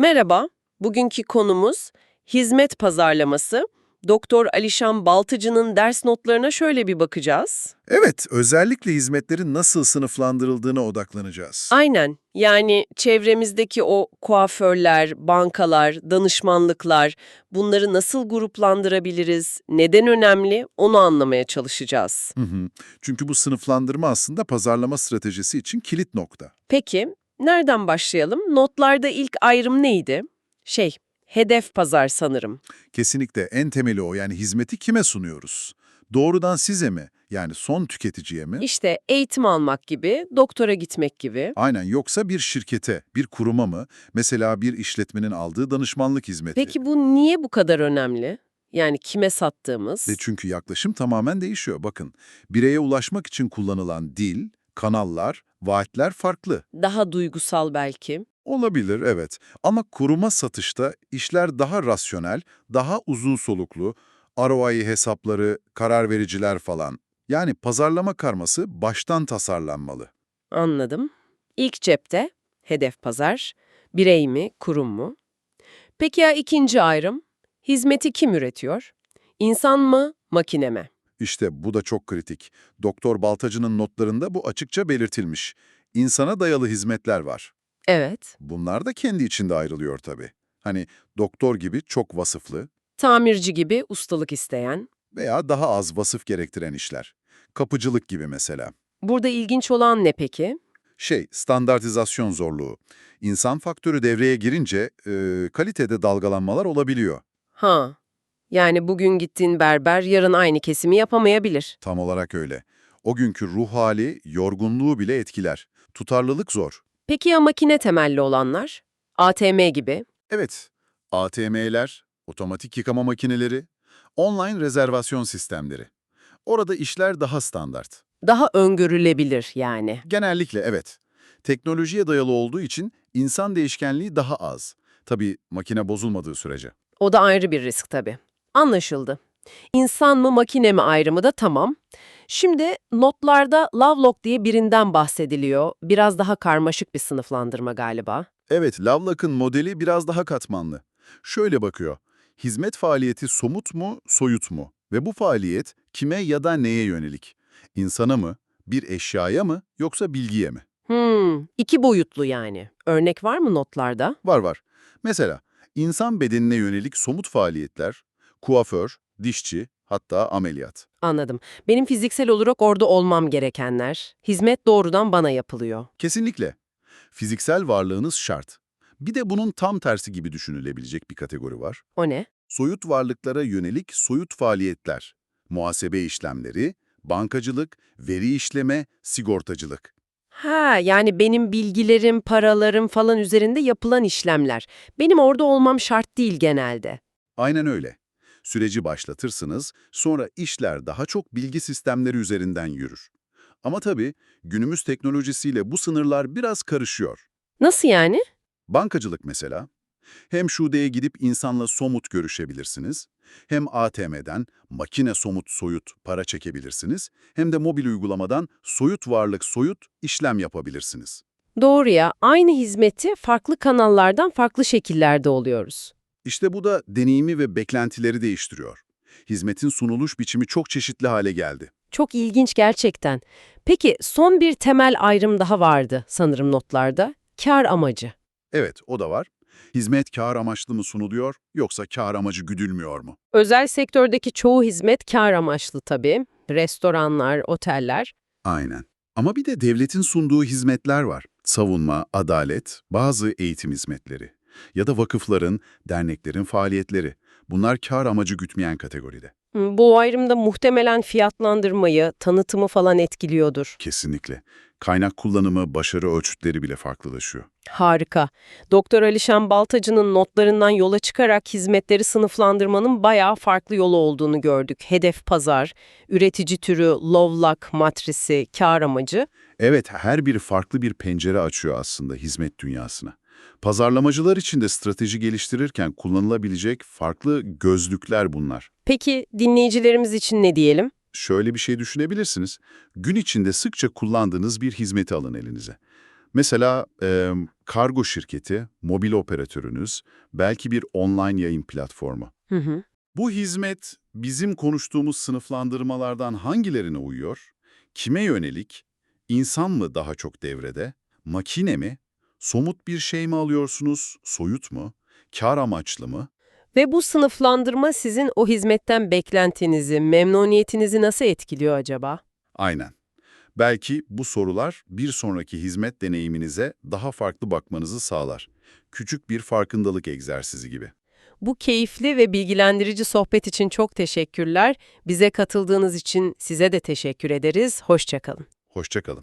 Merhaba, bugünkü konumuz hizmet pazarlaması. Doktor Alişan Baltıcı'nın ders notlarına şöyle bir bakacağız. Evet, özellikle hizmetlerin nasıl sınıflandırıldığına odaklanacağız. Aynen, yani çevremizdeki o kuaförler, bankalar, danışmanlıklar, bunları nasıl gruplandırabiliriz, neden önemli onu anlamaya çalışacağız. Hı hı. Çünkü bu sınıflandırma aslında pazarlama stratejisi için kilit nokta. Peki, nereden başlayalım? Notlarda ilk ayrım neydi? Şey, hedef pazar sanırım. Kesinlikle en temeli o yani hizmeti kime sunuyoruz? Doğrudan size mi? Yani son tüketiciye mi? İşte eğitim almak gibi, doktora gitmek gibi. Aynen yoksa bir şirkete, bir kuruma mı? Mesela bir işletmenin aldığı danışmanlık hizmeti. Peki bu niye bu kadar önemli? Yani kime sattığımız? Ve çünkü yaklaşım tamamen değişiyor. Bakın, bireye ulaşmak için kullanılan dil, kanallar, vaatler farklı. Daha duygusal belki. Olabilir, evet. Ama kuruma satışta işler daha rasyonel, daha uzun soluklu, ROI hesapları, karar vericiler falan. Yani pazarlama karması baştan tasarlanmalı. Anladım. İlk cepte, hedef pazar, birey mi, kurum mu? Peki ya ikinci ayrım? Hizmeti kim üretiyor? İnsan mı, makine mi? İşte bu da çok kritik. Doktor Baltacı'nın notlarında bu açıkça belirtilmiş. İnsana dayalı hizmetler var. Evet. Bunlar da kendi içinde ayrılıyor tabii. Hani doktor gibi çok vasıflı Tamirci gibi ustalık isteyen. veya daha az vasıf gerektiren işler. Kapıcılık gibi mesela. Burada ilginç olan ne peki? Şey, standartizasyon zorluğu. İnsan faktörü devreye girince e, kalitede dalgalanmalar olabiliyor. Ha, yani bugün gittiğin berber yarın aynı kesimi yapamayabilir. Tam olarak öyle. O günkü ruh hali, yorgunluğu bile etkiler. Tutarlılık zor. Peki ya makine temelli olanlar? ATM gibi. Evet, ATM'ler, otomatik yıkama makineleri, online rezervasyon sistemleri. Orada işler daha standart. Daha öngörülebilir yani. Genellikle evet. Teknolojiye dayalı olduğu için insan değişkenliği daha az. Tabii makine bozulmadığı sürece. O da ayrı bir risk tabii. Anlaşıldı. İnsan mı makine mi ayrımı da tamam. Şimdi notlarda Lovelock diye birinden bahsediliyor. Biraz daha karmaşık bir sınıflandırma galiba. Evet, Lovelock'ın modeli biraz daha katmanlı. Şöyle bakıyor. Hizmet faaliyeti somut mu, soyut mu? Ve bu faaliyet kime ya da neye yönelik? İnsana mı, bir eşyaya mı, yoksa bilgiye mi? Hmm, iki boyutlu yani. Örnek var mı notlarda? Var var. Mesela insan bedenine yönelik somut faaliyetler, kuaför, dişçi, hatta ameliyat. Anladım. Benim fiziksel olarak orada olmam gerekenler. Hizmet doğrudan bana yapılıyor. Kesinlikle. Fiziksel varlığınız şart. Bir de bunun tam tersi gibi düşünülebilecek bir kategori var. O ne? Soyut varlıklara yönelik soyut faaliyetler, muhasebe işlemleri, bankacılık, veri işleme, sigortacılık. Ha, yani benim bilgilerim, paralarım falan üzerinde yapılan işlemler. Benim orada olmam şart değil genelde. Aynen öyle. Süreci başlatırsınız, sonra işler daha çok bilgi sistemleri üzerinden yürür. Ama tabii günümüz teknolojisiyle bu sınırlar biraz karışıyor. Nasıl yani? Bankacılık mesela. Hem şubeye gidip insanla somut görüşebilirsiniz, hem ATM'den makine somut soyut para çekebilirsiniz, hem de mobil uygulamadan soyut varlık soyut işlem yapabilirsiniz. Doğru ya, aynı hizmeti farklı kanallardan farklı şekillerde oluyoruz. İşte bu da deneyimi ve beklentileri değiştiriyor. Hizmetin sunuluş biçimi çok çeşitli hale geldi. Çok ilginç gerçekten. Peki son bir temel ayrım daha vardı sanırım notlarda. Kar amacı. Evet, o da var. Hizmet kar amaçlı mı sunuluyor, yoksa kar amacı güdülmüyor mu? Özel sektördeki çoğu hizmet kar amaçlı tabii. Restoranlar, oteller. Aynen. Ama bir de devletin sunduğu hizmetler var. Savunma, adalet, bazı eğitim hizmetleri. Ya da vakıfların, derneklerin faaliyetleri. Bunlar kar amacı gütmeyen kategoride. Bu ayrımda muhtemelen fiyatlandırmayı, tanıtımı falan etkiliyordur. Kesinlikle. Kaynak kullanımı, başarı ölçütleri bile farklılaşıyor. Harika. Doktor Alişan Baltacı'nın notlarından yola çıkarak hizmetleri sınıflandırmanın bayağı farklı yolu olduğunu gördük. Hedef pazar, üretici türü, Lovelock matrisi, kar amacı. Evet, her biri farklı bir pencere açıyor aslında hizmet dünyasına. Pazarlamacılar için de strateji geliştirirken kullanılabilecek farklı gözlükler bunlar. Peki dinleyicilerimiz için ne diyelim? Şöyle bir şey düşünebilirsiniz. Gün içinde sıkça kullandığınız bir hizmeti alın elinize. Mesela e, kargo şirketi, mobil operatörünüz, belki bir online yayın platformu. Hı hı. Bu hizmet bizim konuştuğumuz sınıflandırmalardan hangilerine uyuyor? Kime yönelik? İnsan mı daha çok devrede? Makine mi? Somut bir şey mi alıyorsunuz? Soyut mu? Kar amaçlı mı? Ve bu sınıflandırma sizin o hizmetten beklentinizi, memnuniyetinizi nasıl etkiliyor acaba? Aynen. Belki bu sorular bir sonraki hizmet deneyiminize daha farklı bakmanızı sağlar. Küçük bir farkındalık egzersizi gibi. Bu keyifli ve bilgilendirici sohbet için çok teşekkürler. Bize katıldığınız için size de teşekkür ederiz. Hoşçakalın. Hoşça kalın.